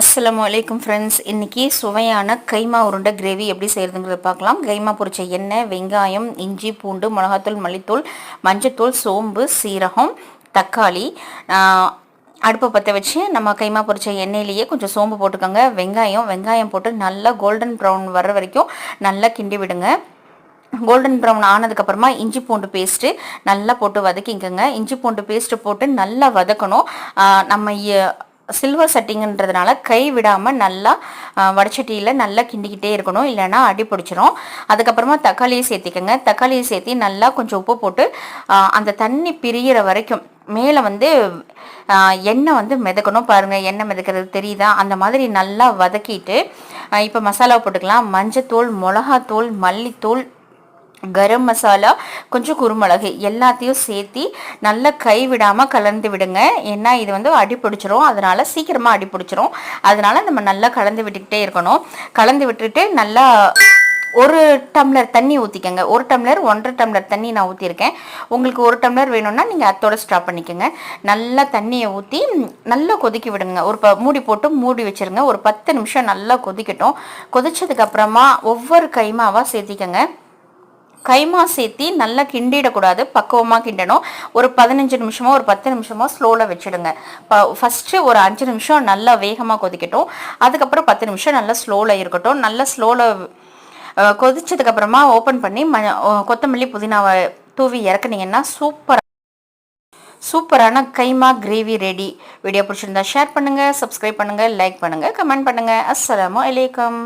அஸ்லாம் வலைக்கம் ஃப்ரெண்ட்ஸ் இன்றைக்கி சுவையான கைமா உருண்டை கிரேவி எப்படி செய்கிறதுங்கிறத பார்க்கலாம். கைமா பொரிச்ச எண்ணெய் வெங்காயம் இஞ்சி பூண்டு மிளகாத்தூள் மல்லித்தூள் மஞ்சத்தூள் சோம்பு சீரகம் தக்காளி. அடுப்பை பற்ற வச்சு நம்ம கைமா பொரிச்ச எண்ணெயிலேயே கொஞ்சம் சோம்பு போட்டுக்கோங்க. வெங்காயம் வெங்காயம் போட்டு நல்லா கோல்டன் ப்ரௌன் வர்ற வரைக்கும் நல்லா கிண்டி விடுங்க. கோல்டன் ப்ரௌன் ஆனதுக்கப்புறமா இஞ்சி பூண்டு பேஸ்ட்டு நல்லா போட்டு வதக்கிக்கோங்க. இஞ்சி பூண்டு பேஸ்ட்டு போட்டு நல்லா வதக்கணும். நம்ம சில்வர் செட்டிங்கன்றதுனால கை விடாமல் நல்லா வடச்சட்டியில் நல்லா கிண்டிக்கிட்டே இருக்கணும். இல்லைன்னா அடி பிடிச்சிரும். அதுக்கப்புறமா தக்காளியை சேர்த்திக்கோங்க. தக்காளியை சேர்த்தி நல்லா கொஞ்சம் உப்பு போட்டு அந்த தண்ணி பிரியிற வரைக்கும் மேலே வந்து எண்ணெய் வந்து மிதக்கணும். பாருங்கள் எண்ணெய் மிதக்கிறது தெரியுதா? அந்த மாதிரி நல்லா வதக்கிட்டு இப்போ மசாலா போட்டுக்கலாம். மஞ்சத்தூள் மிளகாத்தூள் மல்லித்தூள் கரம் மசாலா கொஞ்சம் குருமிளகு எல்லாத்தையும் சேர்த்தி நல்லா கை விடாமல் கலந்து விடுங்க. ஏன்னா இது வந்து அடி பிடிச்சிரும். அதனால் சீக்கிரமாக அடி பிடிச்சிரும். அதனால் நம்ம நல்லா கலந்து விட்டுக்கிட்டே இருக்கணும். கலந்து விட்டுட்டு நல்லா ஒரு டம்ளர் தண்ணி ஊற்றிக்கங்க ஒரு டம்ளர் ஒன்றரை டம்ளர் தண்ணி நான் ஊற்றிருக்கேன் உங்களுக்கு ஒரு டம்ளர் வேணும்னா நீங்கள் அத்தோட ஸ்டாப் பண்ணிக்கோங்க. நல்லா தண்ணியை ஊற்றி நல்லா கொதிக்க விடுங்க. ஒரு ப மூடி போட்டு மூடி வச்சிருங்க. ஒரு பத்து நிமிஷம் நல்லா கொதிக்கட்டும். கொதிச்சதுக்கப்புறமா ஒவ்வொரு கைமாவாக சேர்த்திக்கங்க. கைமா சேர்த்தி நல்லா கிண்டிடக்கூடாது பக்குவமாக கிண்டணும். ஒரு பதினஞ்சு நிமிஷமோ ஒரு பத்து நிமிஷமோ ஸ்லோவில் வச்சுடுங்க. இப்போ ஃபஸ்ட்டு ஒரு அஞ்சு நிமிஷம் நல்லா வேகமாக கொதிக்கட்டும். அதுக்கப்புறம் பத்து நிமிஷம் நல்லா ஸ்லோவில் இருக்கட்டும். நல்லா ஸ்லோவில் கொதிச்சதுக்கப்புறமா ஓப்பன் பண்ணி ம கொத்தமல்லி புதினாவை தூவி இறக்குனீங்கன்னா சூப்பராக சூப்பரான கைமா கிரேவி ரெடி வீடியோ பிடிச்சிருந்தா ஷேர் பண்ணுங்கள் சப்ஸ்கிரைப் பண்ணுங்கள் லைக் பண்ணுங்கள் கமெண்ட் பண்ணுங்கள் அஸ்லாம் வலைக்கம்